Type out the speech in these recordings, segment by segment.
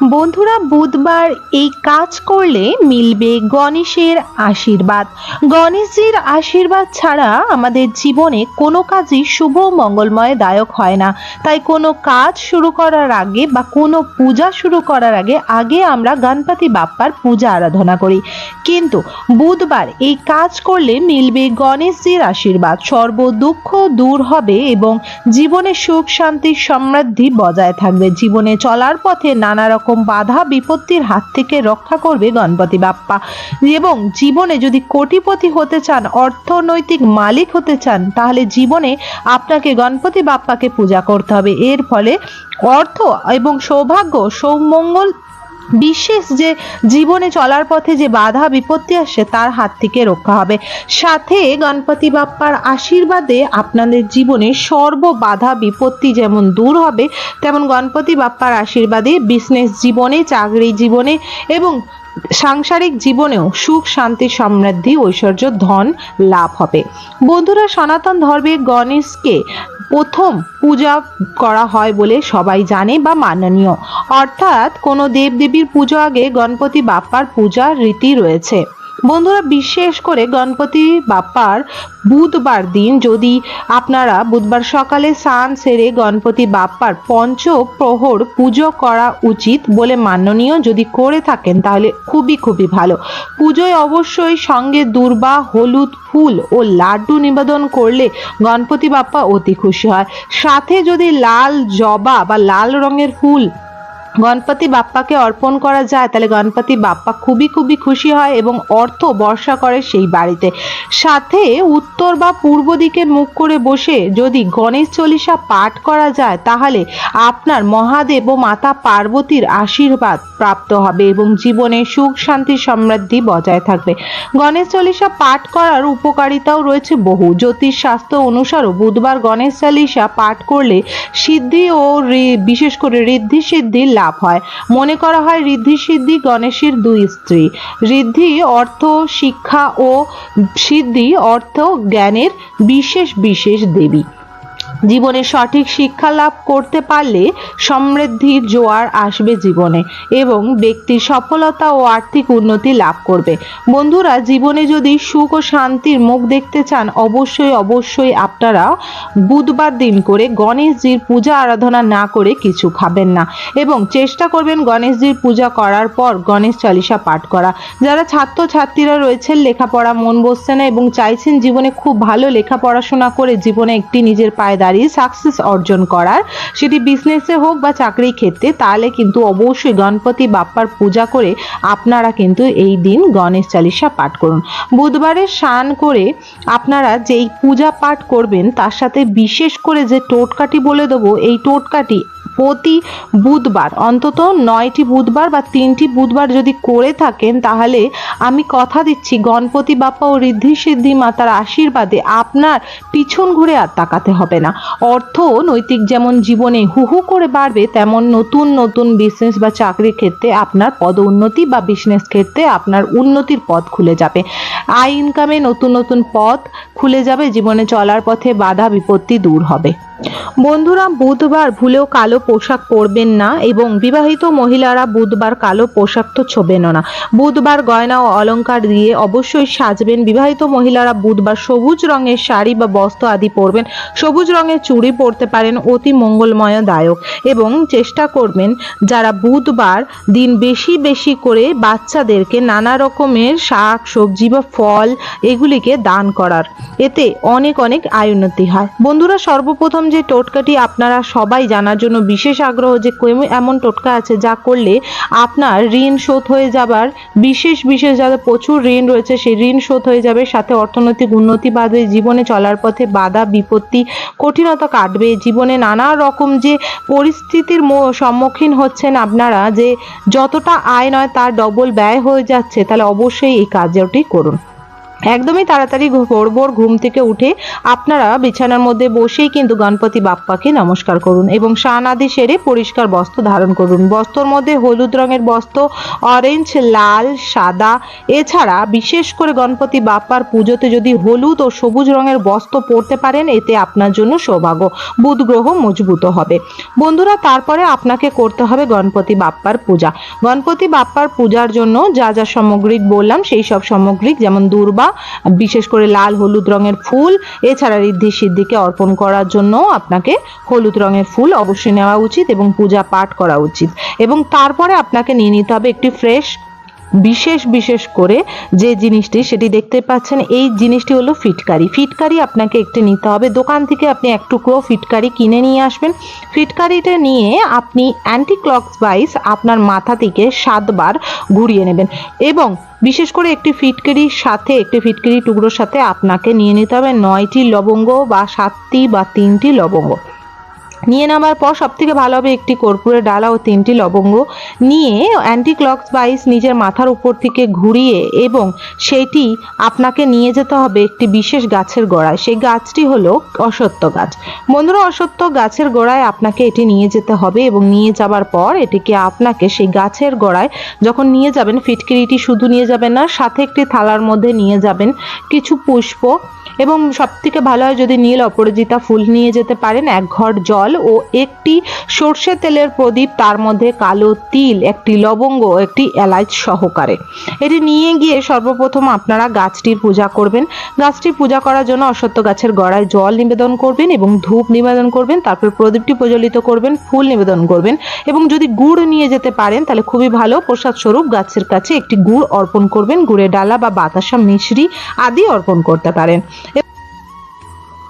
বন্ধুরা, বুধবার এই কাজ করলে মিলবে গণেশের আশীর্বাদ। গণেশজির আশীর্বাদ ছাড়া আমাদের জীবনে কোনো কাজই শুভ, মঙ্গলময়, দায়ক হয় না। তাই কোনো কাজ শুরু করার আগে বা কোনো পূজা শুরু করার আগে আগে আমরা গণপতি বাপ্পার পূজা আরাধনা করি। কিন্তু বুধবার এই কাজ করলে মিলবে গণেশজির আশীর্বাদ। সর্ব দুঃখ দূর হবে এবং জীবনে সুখ, শান্তি, সমৃদ্ধি বজায় থাকবে। জীবনে চলার পথে নানা রকম বাধা বিপত্তির হাত থেকে রক্ষা করবে গণপতি বাপ্পা। এবং জীবনে যদি কোটিপতি হতে চান, অর্থনৈতিক মালিক হতে চান, তাহলে জীবনে আপনাকে গণপতি বাপ্পাকে পূজা করতে হবে। এর ফলে অর্থ এবং সৌভাগ্য, সৌমঙ্গল বিশেষ যে জীবনে চলার পথে যে বাধা, বিপত্তি আসে, তার হাত থেকে রক্ষা হবে। সাথে গণপতি বাপ্পার আশীর্বাদে আপনাদের জীবনে সর্ব বাধা, বিপত্তি যেমন দূর হবে, তেমন গণপতি বাপ্পার আশীর্বাদে বিজনেস জীবনে, চাকরি জীবনে এবং সাংসারিক জীবনেও সুখ, শান্তি, সমৃদ্ধি, ঐশ্বর্য, ধন লাভ হবে। বন্ধুরা, সনাতন ধর্মে গণেশকে প্রথম পূজা করা হয় বলে সবাই জানে বা মাননীয়। অর্থাৎ কোনো দেবদেবীর পুজো আগে গণপতি বাপ্পার পূজার রীতি রয়েছে। বন্ধুরা, বিশেষ করে গণপতি বাপ্পার বুধবার দিন যদি আপনারা বুধবার সকালে স্নান সেরে গণপতি বাপ্পার পঞ্চ প্রহর পুজো করা উচিত বলে মাননীয় যদি করে থাকেন, তাহলে খুবই খুবই ভালো। পুজোয় অবশ্যই সঙ্গে দুর্বা, হলুদ ফুল ও লাড্ডু নিবেদন করলে গণপতি বাপ্পা অতি খুশি হয়। সাথে যদি লাল জবা বা লাল রঙের ফুল গণপতি বাপ্পাকে অর্পণ করা যায়, তাহলে গণপতি বাপ্পা খুবই খুবই খুশি হয় এবং অর্থ বর্ষা করে সেই বাড়িতে। সাথে উত্তর বা পূর্ব দিকে মুখ করে বসে যদি গণেশ চল্লিশা পাঠ করা যায়, তাহলে আপনার মহাদেব ও মাতা পার্বতীর আশীর্বাদ প্রাপ্ত হবে এবং জীবনে সুখ, শান্তি, সমৃদ্ধি বজায় থাকবে। গণেশ চল্লিশা পাঠ করার উপকারিতাও রয়েছে বহু। জ্যোতিষ শাস্ত্র অনুসারও বুধবার গণেশ চল্লিশা পাঠ করলে সিদ্ধি ও বিশেষ করে ঋদ্ধি সিদ্ধি লাভ হয়। মনে করা হয় ঋদ্ধি সিদ্ধি গণেশের দুই স্ত্রী। ঋদ্ধি অর্থ শিক্ষা ও সিদ্ধি অর্থ জ্ঞানের বিশেষ বিশেষ দেবী। জীবনে সঠিক শিক্ষা লাভ করতে পারলে সমৃদ্ধির জোয়ার আসবে জীবনে এবং ব্যক্তির সফলতা ও আর্থিক উন্নতি লাভ করবে। বন্ধুরা, জীবনে যদি সুখ ও শান্তির মুখ দেখতে চান, অবশ্যই অবশ্যই আপনারা বুধবার দিন করে গণেশজির পূজা আরাধনা না করে কিছু খাবেন না এবং চেষ্টা করবেন গণেশজির পূজা করার পর গণেশ চালিসা পাঠ করা। যারা ছাত্র ছাত্রীরা রয়েছেন, লেখাপড়া মন বসছে না এবং চাইছেন জীবনে খুব ভালো লেখা পড়াশোনা করে জীবনে একটি নিজের পায়ে দাঁড়িয়ে সাকসেস অর্জন করার। সেটি বিজনেসে হোক বা চাকরির ক্ষেত্রে, তাহলে কিন্তু অবশ্যই গণপতি বাপ্পার পূজা করে আপনারা কিন্তু এই দিন গণেশ চালিসা পাঠ করুন। বুধবারে স্নান করে আপনারা যেই পূজা পাঠ করবেন, তার সাথে বিশেষ করে যে টোটকাটি বলে দেবো, এই টোটকাটি প্রতি বুধবার, অন্তত নয়টি বুধবার বা তিনটি বুধবার যদি করে থাকেন, তাহলে আমি কথা দিচ্ছি, গণপতি বাপ্পা ও ঋদ্ধি সিদ্ধি মাতার আশীর্বাদে আপনার পিছন ঘুরে আর তাকাতে হবে না। অর্থ নৈতিক যেমন জীবনে হুহু করে বাড়বে, তেমন নতুন নতুন বিজনেস বা চাকরির ক্ষেত্রে আপনার পদ উন্নতি বা বিজনেস ক্ষেত্রে আপনার উন্নতির পথ খুলে যাবে। আয় ইনকামে নতুন নতুন পথ খুলে যাবে, জীবনে চলার পথে বাধা বিপত্তি দূর হবে। বন্ধুরা, বুধবার ভুলেও কালো পোশাক পরবেন না এবং বিবাহিত মহিলারা বুধবার কালো পোশাক তো ছোবেনও না। বুধবার গয়না ও অলংকার দিয়ে অবশ্যই সাজবেন। বিবাহিত মহিলারা বুধবার সবুজ রঙের শাড়ি বা বস্ত্র আদি পরবেন। সবুজ রঙের চুড়ি পরতে পারেন অতি মঙ্গলময় দায়ক এবং চেষ্টা করবেন যারা বুধবার দিন বেশি বেশি করে বাচ্চাদেরকে নানা রকমের শাক, সবজি বা ফল এগুলিকে দান করার। এতে অনেক অনেক আয় উন্নতি হয়। বন্ধুরা, সর্বপ্রথম যে টোটকাটি আপনারা সবাই জানার জন্য বিশেষ আগ্রহ যে এমন টোটকা আছে যা করলে আপনার ঋণ শোধ হয়ে যাবার, বিশেষ বিশেষ যাদের প্রচুর ঋণ রয়েছে, সেই ঋণ শোধ হয়ে যাবে, সাথে অর্থনৈতিক উন্নতি বাড়বে জীবনে চলার পথে বাধা, বিপত্তি, কঠিনতা কাটবে, জীবনে নানা রকম যে পরিস্থিতির সম্মুখীন হচ্ছেন আপনারা, যে যতটা আয় নয় তার ডবল ব্যয় হয়ে যাচ্ছে, তাহলে অবশ্যই এই কাজটি করুন। একদমই তাড়াতাড়ি ভোর ভোর ঘুম থেকে উঠে আপনারা বিছানার মধ্যে বসেই কিন্তু গণপতি বাপ্পাকে নমস্কার করুন এবং স্নান আদি সেরে পরিষ্কার বস্ত্র ধারণ করুন। বস্ত্রর মধ্যে হলুদ রঙের বস্ত্র অরেঞ্জ লাল, সাদা, এছাড়া বিশেষ করে গণপতি বাপ্পার পুজোতে যদি হলুদ ও সবুজ রঙের বস্ত্র পরতে পারেন, এতে আপনার জন্য সৌভাগ্য। বুধ গ্রহ মজবুত হবে। বন্ধুরা, তারপরে আপনাকে করতে হবে গণপতি বাপ্পার পূজা। গণপতি বাপ্পার পূজার জন্য যা যা সামগ্রিক বললাম, সেই সব সামগ্রিক যেমন দূর্বা বিশেষ করে লাল হলুদ রঙের ফুল, এছাড়া ঋদ্ধি সিদ্ধিকে অর্পণ করার জন্য আপনাকে হলুদ রঙের ফুল অবশ্যই নেওয়া উচিত এবং পূজা পাঠ করা উচিত। এবং তারপরে আপনাকে নিয়ে নিতে হবে একটি ফ্রেশ বিশেষ বিশেষ করে যে জিনিসটি সেটি দেখতে পাচ্ছেন, এই জিনিসটি হলো ফিটকারি। ফিটকারি আপনাকে একটি নিতে হবে। দোকান থেকে আপনি এক টুকরো ফিটকারি কিনে নিয়ে আসবেন। ফিটকারিটা নিয়ে আপনি অ্যান্টি ক্লক ওয়াইজ আপনার মাথা থেকে সাতবার ঘুরিয়ে নেবেন এবং বিশেষ করে একটি ফিটকারির সাথে, একটি ফিটকারি টুকরোর সাথে আপনাকে নিয়ে নিতে হবে নয়টি লবঙ্গ বা সাতটি বা তিনটি লবঙ্গ। নিয়ে নেওয়ার পর সব থেকে ভালো হবে একটি কর্পূরের ডালা ও তিনটি লবঙ্গ নিয়ে অ্যান্টি ওয়াইজ নিজের মাথার উপর থেকে ঘুরিয়ে এবং সেটি আপনাকে নিয়ে যেতে হবে একটি বিশেষ গাছের গোড়ায়। সেই গাছটি হলো অসত্য গাছ। বন্ধুরা অসত্য গাছের গোড়ায় আপনাকে এটি নিয়ে যেতে হবে এবং নিয়ে যাবার পর এটিকে আপনাকে সেই গাছের গোড়ায় যখন নিয়ে যাবেন, ফিটকিরিটি শুধু নিয়ে যাবেন না, সাথে একটি থালার মধ্যে নিয়ে যাবেন কিছু পুষ্প এবং সব থেকে ভালো হয় যদি নীল অপরাজিতা ফুল নিয়ে যেতে পারেন, এক ঘর জল ও একটি সর্ষে তেলের প্রদীপ, তার মধ্যে কালো তিল, একটি লবঙ্গ একটি এলাচ সহকারে। এটি নিয়ে গিয়ে সর্বপ্রথম আপনারা গাছটির পূজা করবেন। গাছটির পূজা করার জন্য অশ্বত্থ গাছের গড়ায় জল নিবেদন করবেন এবং ধূপ নিবেদন করবেন। তারপর প্রদীপটি প্রজ্বলিত করবেন, ফুল নিবেদন করবেন এবং যদি গুড় নিয়ে যেতে পারেন, তাহলে খুবই ভালো। প্রসাদ স্বরূপ গাছের কাছে একটি গুড় অর্পণ করবেন। গুড়ের ডালা বা বাতাসা, মিশ্রি আদি অর্পণ করতে পারেন।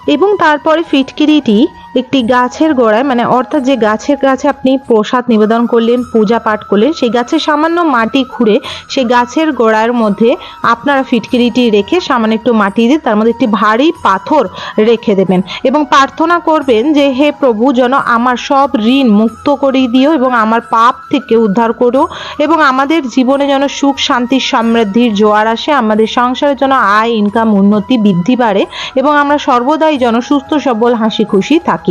এবং তারপরে ফিটকিরিটি একটি গাছের গোড়ায় মানে অর্থাৎ যে গাছের কাছে আপনি প্রসাদ নিবেদন করলেন, পূজা পাঠ করলেন, সেই গাছের সামান্য মাটি খুঁড়ে সেই গাছের গোড়ার মধ্যে আপনারা ফিটকিরিটি রেখে সামান্য একটু মাটি দিয়ে তার মধ্যে একটি ভারী পাথর রেখে দেবেন এবং প্রার্থনা করবেন যে, হে প্রভু, যেন আমার সব ঋণ মুক্ত করে দিও এবং আমার পাপ থেকে উদ্ধার করো এবং আমাদের জীবনে যেন সুখ, শান্তি, সমৃদ্ধির জোয়ার আসে, আমাদের সংসারের জন্য আয় ইনকাম উন্নতি বৃদ্ধি বাড়ে এবং আমরা সর্বদাই যেন সুস্থ, সবল, হাসি খুশি থাকি।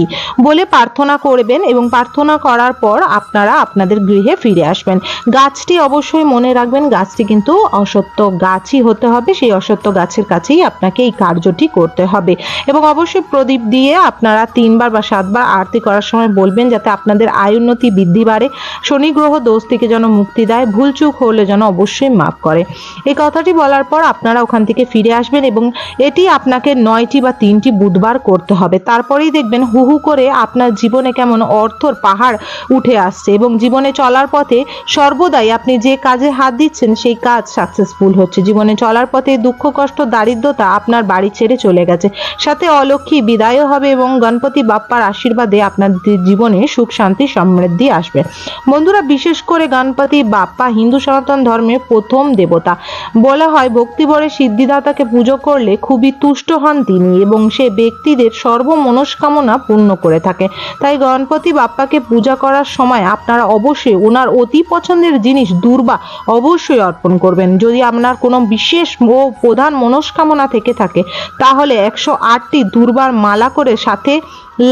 বলে প্রার্থনা করবেন এবং প্রার্থনা করার পর আপনারা আপনাদের গৃহে ফিরে আসবেন। গাছটি অবশ্যই মনে রাখবেন, গাছটি কিন্তু অসত্য গাছই হতে হবে, সেই অসত্য গাছের কাছেই আপনাকে এই কার্যটি করতে হবে। এবং অবশ্যই প্রদীপ দিয়ে আপনারা তিনবার বা সাতবার আরতি করার সময় বলবেন যাতে আপনাদের আয় উন্নতি বৃদ্ধি বাড়ে। শনি গ্রহ দোষ থেকে যেন মুক্তি দেয়, ভুলচুক হলে যেন অবশ্যই মাফ করে। এই কথাটি বলার পর আপনারা ওখান থেকে ফিরে আসবেন এবং এটি আপনাকে নয়টি বা তিনটি বুধবার করতে হবে। তারপরেই দেখবেন হু হু করে আপনার জীবনে কেমন অর্থর পাহাড় উঠে আসছে এবং জীবনে চলার পথে সর্বদাই আপনি যে কাজে হাত দিচ্ছেন, সেই কাজ সাকসেসফুল হচ্ছে। জীবনে চলার পথে দুঃখ, কষ্ট, দারিদ্রতা আপনার বাড়ি ছেড়ে চলে গেছে। সাথে অলক্ষী বিদায়ও হবে এবং গণপতি বাপ্পার আশীর্বাদে আপনার জীবনে সুখ, শান্তি, সমৃদ্ধি আসবে। বন্ধুরা, বিশেষ করে গণপতি বাপ্পা হিন্দু সনাতন ধর্মের প্রথম দেবতা। বলা হয় ভক্তিভরে সিদ্ধিদাতাকে পুজো করলে খুবই তুষ্ট হন তিনি এবং সে ব্যক্তিদের সর্বমনস্কামনা পূর্ণ করে থাকে। তাই গণপতি বাপ্পাকে পূজা করার সময় আপনারা অবশ্যই ওনার অতি পছন্দের জিনিস দুর্বা অবশ্যই অর্পণ করবেন। যদি আপনার কোনো বিশেষ ও প্রধান মনস্কামনা থেকে থাকে, তাহলে একশো আটটি দুর্বার মালা করে সাথে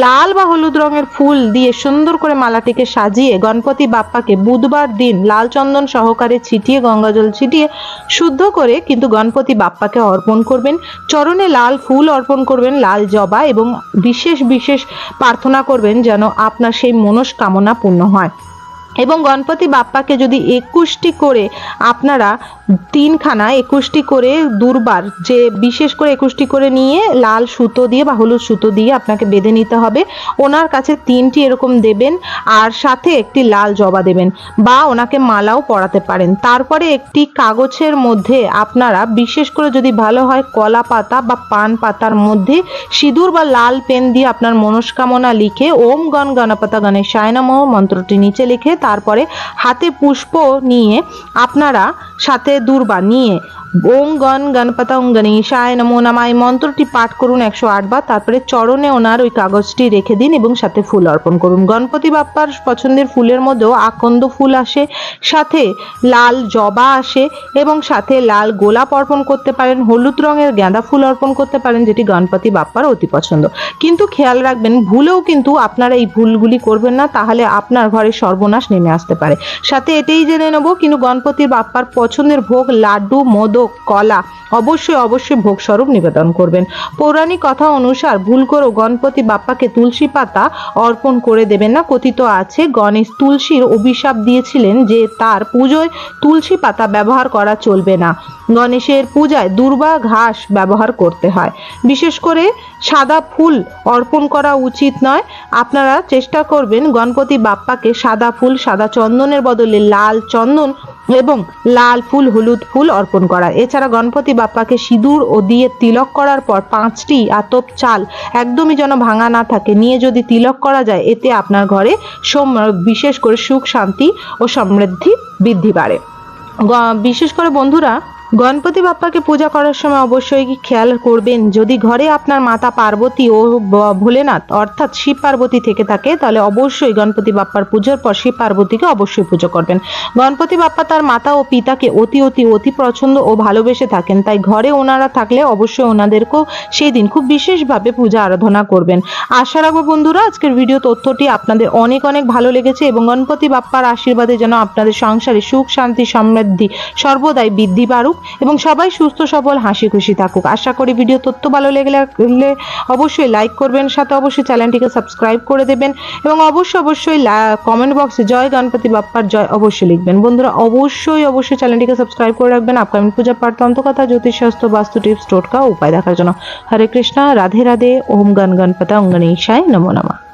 লাল বা হলুদ রঙের ফুল দিয়ে সুন্দর করে মালাটিকে সাজিয়ে গণপতি বাপ্পাকে বুধবার দিন লাল চন্দন সহকারে ছিটিয়ে গঙ্গাজল ছিটিয়ে শুদ্ধ করে কিন্তু গণপতি বাপ্পাকে অর্পণ করবেন। চরণে লাল ফুল অর্পণ করবেন, লাল জবা এবং বিশেষ বিশেষ প্রার্থনা করবেন যেন আপনার সেই মনস্কামনা পূর্ণ হয়। এবং গণপতি বাপ্পাকে যদি একুশটি করে আপনারা তিনখানা একুশটি করে দুর্বার, যে বিশেষ করে একুশটি করে নিয়ে লাল সুতো দিয়ে বা হলুদ সুতো দিয়ে আপনাকে বেঁধে নিতে হবে, ওনার কাছে তিনটি এরকম দেবেন আর সাথে একটি লাল জবা দেবেন বা ওনাকে মালাও পরাতে পারেন। তারপরে একটি কাগজের মধ্যে আপনারা, বিশেষ করে যদি ভালো হয় কলা পাতা বা পান পাতার মধ্যে সিঁদুর বা লাল পেন দিয়ে আপনার মনস্কামনা লিখে ওম গণ গণপতা গণেশ নমঃ মন্ত্রটি নিচে লিখে তারপরে হাতে পুষ্প নিয়ে আপনারা সাথে দুর্বা নিয়ে ওং গণ গণপতা ওং গণেশায় নমো নামা এই মন্ত্রটি পাঠ করুন একশো আট বার, তারপরে চরণে ওনার ওই কাগজটি রেখে দিন এবং সাথে ফুল অর্পণ করুন। গণপতি বাপ্পার পছন্দের ফুলের মধ্যেও আকন্দ ফুল আসে, সাথে লাল জবা আসে এবং সাথে লাল গোলাপ অর্পণ করতে পারেন, হলুদ রঙের গাঁদা ফুল অর্পণ করতে পারেন, যেটি গণপতি বাপ্পার অতি পছন্দ। কিন্তু খেয়াল রাখবেন, ভুলেও কিন্তু আপনারা এই ভুলগুলি করবেন না, তাহলে আপনার ঘরে সর্বনাশ নেমে আসতে পারে। সাথে এটাই জেনে নেব, কিন্তু গণপতির বাপ্পার পছন্দের ভোগ লাড্ডু মোদক কলা অবশ্যই অবশ্যই ভোগ স্বরূপ নিবেদন করবেন। পৌরাণিক কথা অনুসার ভুল করেও গণপতি বাপ্পাকে তুলসী পাতা অর্পণ করে দেবেন না। কথিত আছে, গণেশ তুলসীর অভিশাপ দিয়েছিলেন যে তার পুজোয় তুলসী পাতা ব্যবহার করা চলবে না। গণেশের পূজায় দুর্বা ঘাস ব্যবহার করতে হয়। বিশেষ করে সাদা ফুল অর্পণ করা উচিত নয়। আপনারা চেষ্টা করবেন গণপতি বাপ্পাকে সাদা ফুল, সাদা চন্দনের বদলে লাল চন্দন এবং লাল ফুল, হলুদ ফুল অর্পণ করা এছাড়া গণপতি বাপ্পাকে সিঁদুর ও দিয়ে তিলক করার পর পাঁচটি আতপ চাল একদমই যেন ভাঙা না থাকে। নিয়ে যদি তিলক করা যায়, এতে আপনার ঘরে বিশেষ করে সুখ, শান্তি ও সমৃদ্ধি বৃদ্ধি গ- বিশেষ করে বন্ধুরা গণপতি বাপ্পাকে পূজা করার সময় অবশ্যই খেয়াল করবেন, যদি ঘরে আপনার মাতা পার্বতী ও ভোলেনাথ অর্থাৎ শিব পার্বতী থেকে থাকে, তাহলে অবশ্যই গণপতি বাপ্পার পুজোর পর শিব পার্বতীকে অবশ্যই পুজো করবেন। গণপতি বাপ্পা তার মাতা ও পিতাকে অতি অতি অতি পছন্দ ও ভালোবেসে থাকেন, তাই ঘরে ওনারা থাকলে অবশ্যই ওনাদেরকেও সেই দিন খুব বিশেষভাবে পূজা আরাধনা করবেন। আশা রাখব বন্ধুরা, আজকের ভিডিও তথ্যটি আপনাদের অনেক অনেক ভালো লেগেছে এবং গণপতি বাপ্পার আশীর্বাদে যেন আপনাদের সংসারে সুখ, শান্তি, সমৃদ্ধি সর্বদাই বৃদ্ধি বাড়ুক এবং সবাই সুস্থ, সবল, হাসি খুশি থাকুক। আশা করি ভিডিও তথ্য ভালো লেগেলে অবশ্যই লাইক করবেন, সাথে অবশ্যই চ্যানেলটিকে সাবস্ক্রাইব করে দেবেন এবং অবশ্যই অবশ্যই কমেন্ট বক্সে জয় গণপতি বাপ্পার জয় অবশ্যই লিখবেন। বন্ধুরা, অবশ্যই অবশ্যই চ্যানেলটিকে সাবস্ক্রাইব করে রাখবেন আপকামিং পূজা পাঠ তন্ত্রকথা জ্যোতিষ শাস্ত্র বাস্তু টিপস টোটকা উপায় দেখার জন্য। হরে কৃষ্ণা, রাধে রাধে, ওম গণ গণপতা অঙ্গনেশায় নমো নমঃ।